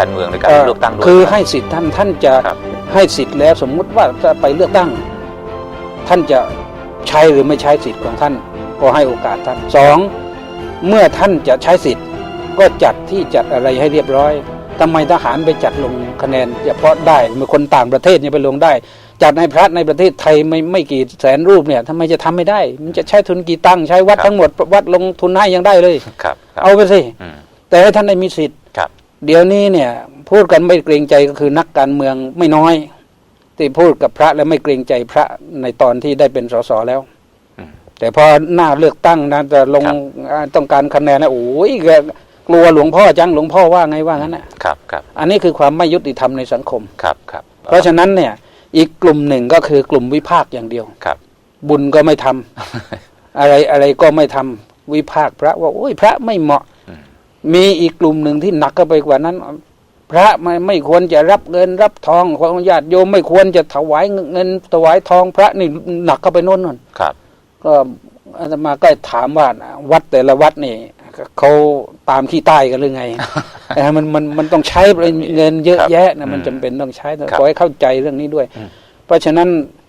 การเมืองในการเลือกตั้งด้วย คือให้สิทธิ์ท่านท่านจะครับให้สิทธิ์แล้วสมมุติว่าจะไปเลือกตั้ง ท่านจะใช้หรือไม่ใช้สิทธิ์ของท่าน ก็ให้โอกาสท่านสองเมื่อท่านจะใช้สิทธิ์ ก็จัดที่จัดอะไรให้เรียบร้อยทำไมทหารไปจัดลงคะแนนเฉพาะได้เมื่อคนต่างประเทศเนี่ยไปลงได้ จัดในพระในประเทศไทยไม่ไม่กี่แสนรูปเนี่ยทำไมจะทำไม่ได้ มันจะใช้ทุนกี่ตังค์ใช้วัดครับทั้งหมดวัดลงทุนให้ยังได้เลยครับครับเอาไปสิอืมแต่ให้ท่านได้มีสิทธิ์ครับ เดี๋ยวนี้เนี่ย พูดกันไม่เกรงใจก็คือนักการเมืองไม่น้อย ที่พูดกับพระแล้วไม่เกรงใจพระในตอนที่ได้เป็นสสแล้วอืมแต่พอหน้าเลือกตั้งนะจะลงครับอ่าต้องการคะแนนนะโอ้ยแกกลัวหลวงพ่อจังหลวงพ่อว่าไงว่างั้นนะครับครับอันนี้คือความไม่ยุติธรรมในสังคมครับครับ เพราะฉะนั้นเนี่ย อีกกลุ่มหนึ่งก็คือกลุ่มวิพากษ์อย่างเดียวครับ บุญก็ไม่ทำอะไรอะไรก็ไม่ทำวิพากษ์พระว่าโอ้ยพระไม่เหมาะอื มมีอีกกลุ่มหนึ่งที่หนักก็ไปกว่านั้น พระไม่ไม่ควรจะรับเงินรับทองของญาติโยมไม่ควรจะถวายเงินถวายทองพระนี่หนักก็ไปโน่นนู่นครับ ก็อาตมาก็ถามว่าวัดแต่ละวัดนี่เขาตามขี้ใต้กันหรือไงเออมันมันมันต้องใช้เงินเยอะครับแยะนะมันอืมจำเป็นต้องใช้ครับขอให้เข้าใจเรื่องนี้ด้วยอืมเพราะฉะนั้นไอ้ก็อ่า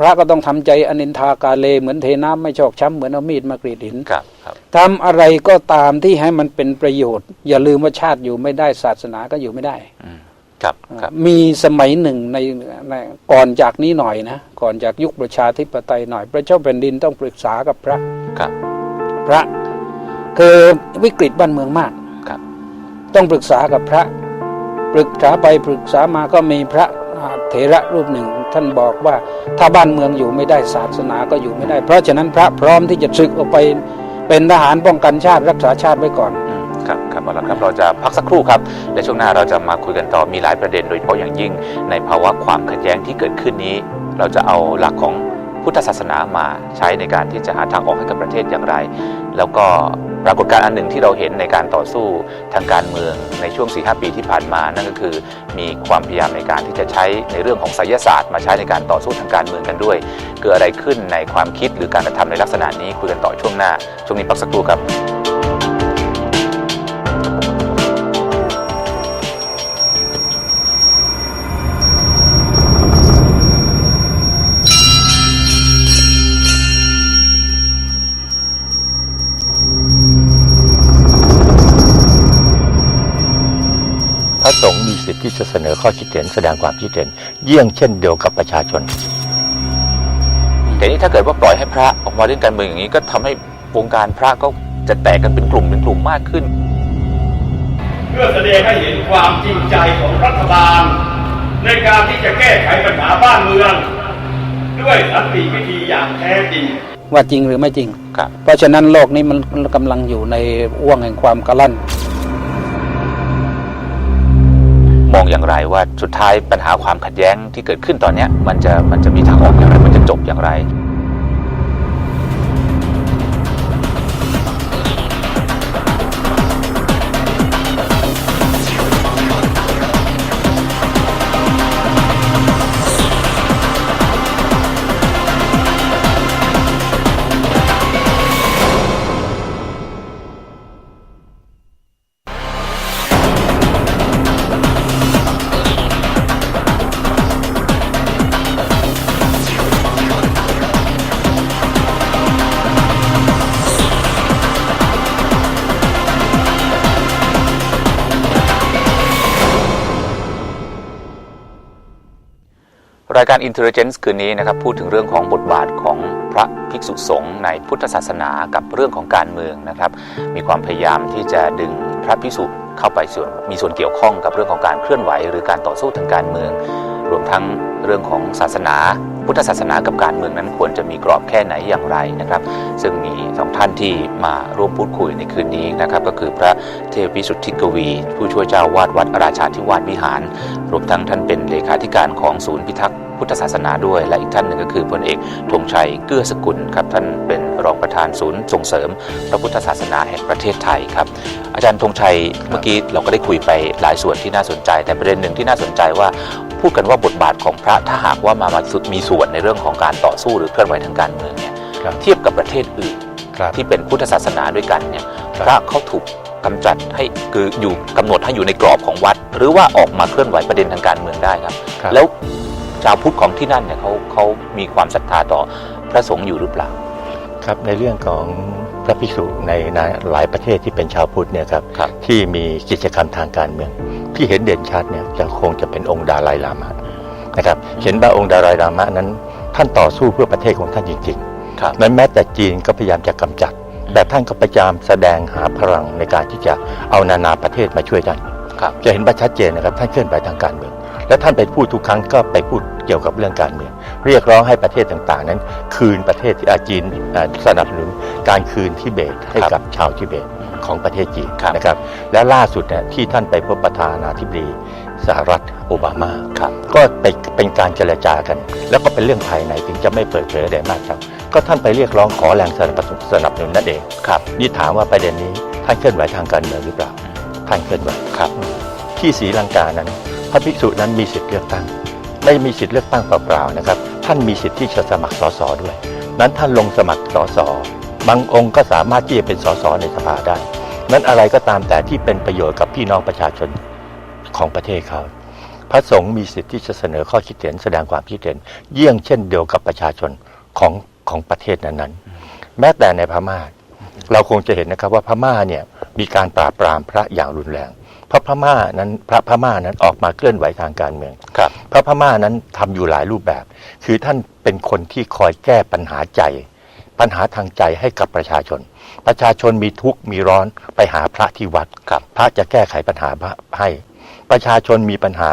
พระก็ต้องทำใจอนินทากาเลเหมือนเทน้ำไม่ชอกช้ำเหมือนเอามีดมากรีดหินครับครับทำอะไรก็ตามที่ให้มันเป็นประโยชน์ อย่าลืมว่าชาติอยู่ไม่ได้ศาสนาก็อยู่ไม่ได้อืมครับครับมีสมัยหนึ่งในในก่อนจากนี้หน่อยนะก่อนจากยุคประชาธิปไตยหน่อย พระเจ้าแผ่นดินต้องปรึกษากับพระครับ พระคือวิกฤตบ้านเมืองมากครับ ต้องปรึกษากับพระ ปรึกษาไปปรึกษามาก็มีพระอ่า เถระรูปหนึ่งท่านบอกว่าถ้าบ้านเมืองอยู่ไม่ได้ศาสนาก็อยู่ไม่ได้ เพราะฉะนั้นพระพร้อมที่จะศึกออกไปเป็นทหารป้องกันชาติรักษาชาติไว้ก่อนครับครับเอาละครับเราจะพักสักครู่ครับและช่วงหน้าเราจะมาคุยกันต่อมีหลายประเด็นโดยเฉพาะอย่างยิ่ง ในภาวะความขัดแย้งที่เกิดขึ้นนี้ เราจะเอาหลักของพุทธศาสนามาใช้ในการที่จะหาทางออกให้กับประเทศอย่างไร แล้วก็ รากฏการณ์อันหนึ่งที่เราเห็นในการต่อสู้ทางการเมืองในช่วง 4-5 ปีที่ผ่านมา นั่นก็คือ มีความพยายามในการที่จะใช้ในเรื่องของไสยศาสตร์ มาใช้ในการต่อสู้ทางการเมืองกันด้วย เกิดอะไรขึ้นในความคิดหรือการกระทำในลักษณะนี้คุยกันต่อช่วงหน้า ช่วงนี้พักสักครู่ครับ ทธิ์ที่จะเสนอข้อคิดเห็นแสดงความคิดเห็นเยี่ยงเช่นเดียวกับประชาชน แต่นี่ถ้าเกิดว่าปล่อยให้พระออกมาเล่นการเมืองอย่างนี้ก็ทำให้วงการพระก็จะแตกกันเป็นกลุ่มเป็นกลุ่มมากขึ้น เพื่อแสดงให้เห็นความจริงใจของรัฐบาล ในการที่จะแก้ไขปัญหาบ้านเมือง ด้วยสันติวิธีอย่างแท้จริงว่าจริงหรือไม่จริงครับเพราะฉะนั้นโลกนี้มันมันกำลังอยู่ในอ้วงแห่งความกระลั่น องอย่างไรว่าสุดท้ายปัญหาความขัดแย้งที่เกิดขึ้นตอนนี้มันจะมันจะมีทางออกอย่างไรมันจะจบอย่างไร รายการ Intelligence คืนนี้นะครับพูดถึงเรื่องของบทบาทของพระภิกษุสงฆ์ในพุทธศาสนากับเรื่องของการเมืองนะครับ มีความพยายามที่จะดึงพระภิกษุเข้าไปส่วนมีส่วนเกี่ยวข้องกับเรื่องของการเคลื่อนไหว หรือการต่อสู้ทางการเมือง รวมทั้งเรื่องของศาสนา พุทธศาสนากับการเมืองนั้นควรจะมีกรอบแค่ไหนอย่างไรนะครับ ซึ่งมีสองท่านที่มาร่วมพูดคุยในคืนนี้นะครับ ก็คือพระเทพวิสุทธิกวี ผู้ช่วยเจ้าวาดวัดราชาธิวาสวิหาร รวมทั้งท่านเป็นเลขาธิการของศูนย์พิทักษ์ พุทธศาสนาด้วย และอีกท่านหนึ่งก็คือพลเอกธงชัยเกื้อสกุลครับท่านเป็นรองประธานศูนย์ส่งเสริม พระพุทธศาสนาแห่งประเทศไทยครับ อาจารย์ธงชัยเมื่อกี้เราก็ได้คุยไปหลายส่วนที่น่าสนใจ แต่ประเด็นหนึ่งที่น่าสนใจว่าพูดกันว่าบทบาทของพระถ้าหากว่ามามามีส่วนในเรื่องของการต่อสู้หรือเคลื่อนไหวทางการเมืองเนี่ยครับเทียบกับประเทศอื่นครับที่เป็นพุทธศาสนาด้วยกันเนี่ยครับพระเขาถูกกำจัดให้คืออยู่กำหนดให้อยู่ในกรอบของวัด หรือว่าออกมาเคลื่อนไหวประเด็นทางการเมืองได้ครับครับแล้ว ชาวพุทธของที่นั่นเนี่ยเขาเขามีความศรัทธาต่อพระสงฆ์อยู่หรือเปล่า ครับในเรื่องของพระภิกษุในในหลายประเทศที่เป็นชาวพุทธเนี่ยครับครับที่มีกิจกรรมทางการเมือง ที่เห็นเด่นชัดเนี่ยจะคงจะเป็นองค์ดาลายลามะนะครับเห็นว่าองค์ดาลายลามะนั้น ท่านต่อสู้เพื่อประเทศของท่านจริงครับๆนั้นแม้แต่จีนก็พยายามจะกำจัด แต่ท่านก็พยายามแสดงหาพลังในการที่จะเอานานาประเทศมาช่วยท่านครับจะเห็นว่าชัดเจนนะครับท่านเคลื่อนไหวทางการเมือง และท่านไปพูดทุกครั้งก็ไปพูดเกี่ยวกับเรื่องการเมือง เรียกร้องให้ประเทศต่างๆ นั้น คืนประเทศที่อาจีนอ่าสนับสนุนการคืนทิเบตให้ครับกับชาวทิเบตของประเทศจีนครับนะครับ และล่าสุดเนี่ยที่ท่านไปพบประธานาธิบดีสหรัฐโอบามาครับก็ไปเป็นการเจรจากัน แล้วก็เป็นเรื่องภายในถึงจะไม่เปิดเผยได้มากครับ ก็ท่านไปเรียกร้องขอแรงสนับสนุนสนับสนุนนั่นเองครับนี่ถามว่าประเด็นนี้ท่านเคลื่อนไหวทางการเมืองหรือเปล่า ท่านเคลื่อนไหวครับ ที่ศรีลังกานั้น พระภิกษุนั้นมีสิทธิ์เลือกตั้ง ไม่มีสิทธิ์เลือกตั้งเปล่าๆนะครับ ท่านมีสิทธิ์ที่จะสมัครสสด้วย นั้นท่านลงสมัครสสบางองค์ก็สามารถที่จะเป็นสสในสภาได้ นั้นอะไรก็ตามแต่ที่เป็นประโยชน์กับพี่น้องประชาชนของประเทศเขาพระสงฆ์มีสิทธิ์ที่จะเสนอข้อคิดเห็นแสดงความคิดเห็น เยี่ยงเช่นเดียวกับประชาชนของของประเทศนั้นๆ แม้แต่ในพม่าเราคงจะเห็นนะครับว่าพม่าเนี่ยมีการปราบปรามพระอย่างรุนแรง พราะพม่านั้นพระพม่านั้นออกมาเคลื่อนไหวทางการเมืองครับพระพม่านั้นทำอยู่หลายรูปแบบ คือท่านเป็นคนที่คอยแก้ปัญหาใจ ปัญหาทางใจให้กับประชาชน ประชาชนมีทุกข์มีร้อนไปหาพระที่วัดครับพระจะแก้ไขปัญหาให้ ประชาชนมีปัญหา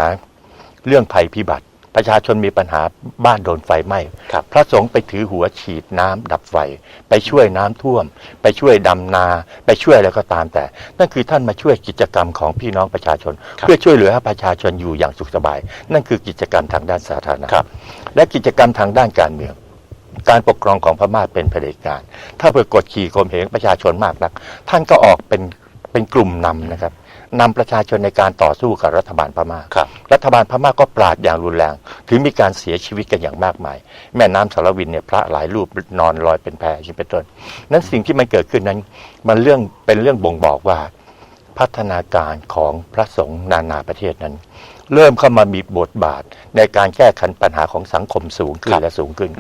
เรื่องภัยพิบัติ ประชาชนมีปัญหาบ้านโดนไฟไหม้ครับพระสงฆ์ไปถือหัวฉีดน้ำดับไฟ ไปช่วยน้ำท่วม ไปช่วยดำนา ไปช่วยอะไรก็ตามแต่ นั่นคือท่านมาช่วยกิจกรรมของพี่น้องประชาชน เพื่อช่วยเหลือให้ประชาชนอยู่อย่างสุขสบาย นั่นคือกิจกรรมทางด้านสาธารณะครับและกิจกรรมทางด้านการเมืองการปกครองของพม่าเป็นเผด็จการ ถ้าเพื่อกดขี่ข่มเหงประชาชนมากนัก ท่านก็ออกเป็นเป็นกลุ่มนำนะครับ นำประชาชนในการต่อสู้กับรัฐบาลพม่าครับ รัฐบาลพม่าก็ปราดอย่างรุนแรง ถึงมีการเสียชีวิตกันอย่างมากมาย แม่น้ำสารวินเนี่ยพระหลายรูปนอนลอยเป็นแพอย่างนี้เป็นต้น นั้นสิ่งที่มันเกิดขึ้นนั้น มันเรื่องเป็นเรื่องบ่งบอกว่า พัฒนาการของพระสงฆ์นานาประเทศนั้น เริ่มเข้ามามีบทบาทในการแก้ไขปัญหาของสังคมสูงขึ้ครันบและสูงขึ้น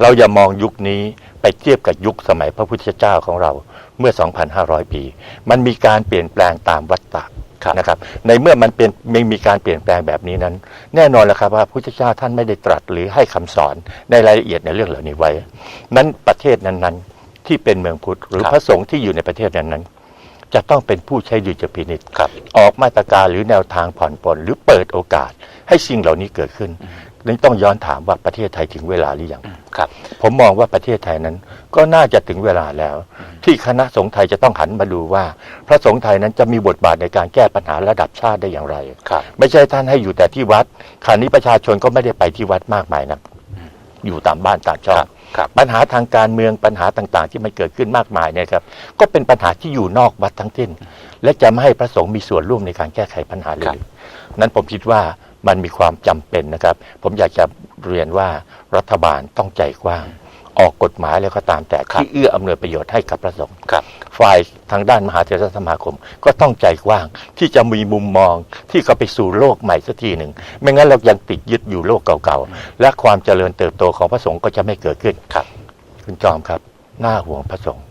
เราอย่ามองยุคนี้ ไปเทียบกับยุคสมัยพระพุทธเจ้าของเราเมื่อ 2,500 ปี มันมีการเปลี่ยนแปลงตามวัฏฏะครับนะครับ ในเมื่อมันเป็นไม่มีการเปลี่ยนแปลงแบบนี้นั้น แน่นอนแล้วครับว่าพระพุทธเจ้าท่านไม่ได้ตรัสหรือให้คำสอนในรายละเอียดในเรื่องเหล่านี้ไว้ นั้นประเทศนั้นๆ ที่เป็นเมืองพุทธหรือครับพระสงฆ์ที่อยู่ในประเทศนั้นๆจะต้องเป็นผู้ใช้ดุลพินิจครับออกมาตรการหรือแนวทางผ่อนปลนหรือเปิดโอกาสให้สิ่งเหล่านี้เกิดขึ้น นี่ต้องย้อนถามว่าประเทศไทยถึงเวลาหรือยังครับ ผมมองว่าประเทศไทยนั้น ก็น่าจะถึงเวลาแล้ว ที่คณะสงฆ์ไทยจะต้องหันมาดูว่า พระสงฆ์ไทยนั้นจะมีบทบาทในการแก้ปัญหาระดับชาติได้อย่างไรครับไม่ใช่ท่านให้อยู่แต่ที่วัดคราวนี้ประชาชนก็ไม่ได้ไปที่วัดมากมายนะอยู่ตามบ้านตามช่อครังบครับปัญหาทางการเมืองปัญหาต่างๆ ที่มันเกิดขึ้นมากมายเนี่ยครับ ก็เป็นปัญหาที่อยู่นอกวัดทั้งสิ้น และจะไม่ให้พระสงฆ์มีส่วนร่วมในการแก้ไขปัญหาเลครัยบนั้นผมคิดว่า มันมีความจำเป็นนะครับ ผมอยากจะเรียนว่ารัฐบาลต้องใจกว้าง ออกกฎหมายแล้วก็ตามแต่ครับที่เอื้ออำนวยประโยชน์ให้กับพระสงฆ์ครับฝ่ายทางด้านมหาเถรสมาคม ก็ต้องใจกว้างที่จะมีมุมมองที่เขาไปสู่โลกใหม่สักทีหนึ่งไม่งั้นเรายังติดยึดอยู่โลกเก่าๆและความเจริญเติบโตของพระสงฆ์ก็จะไม่เกิดขึ้นครับ คุณจอมครับน่าห่วงพระสงฆ์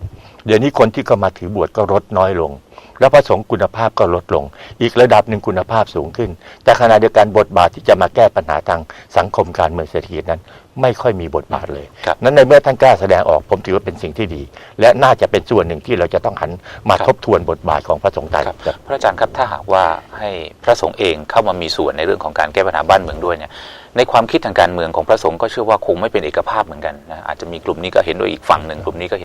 เดี๋ยวนี้คนที่เข้ามาถือบวชก็ลดน้อยลง แล้วพระสงฆ์คุณภาพก็ลดลง อีกระดับหนึ่งคุณภาพสูงขึ้น แต่ขณะเดียวกันบทบาทที่จะมาแก้ปัญหาทางสังคมการเมืองเศรษฐกิจนั้น ไม่ค่อยมีบทบาทเลยครับนั้นในเมื่อท่านกล้าแสดงออกผมถือว่าเป็นสิ่งที่ดี และน่าจะเป็นส่วนหนึ่งที่เราจะต้องหันมาครับทบทวนบทบาทของพระสงฆ์ไทยครับครับพระอาจารย์ครับถ้าหากว่าให้พระสงฆ์เองเข้ามามีส่วนในเรื่องของการแก้ปัญหาบ้านเมืองด้วยเนี่ยในความคิดทางการเมืองของพระสงฆ์ก็เชื่อว่าคงไม่เป็นเอกภาพเหมือนกันนะอาจจะมีกลุ่มนี้ก็เห็นด้วยอีกฝั่งหนึ่งกลุ่มนี้ก็เห็น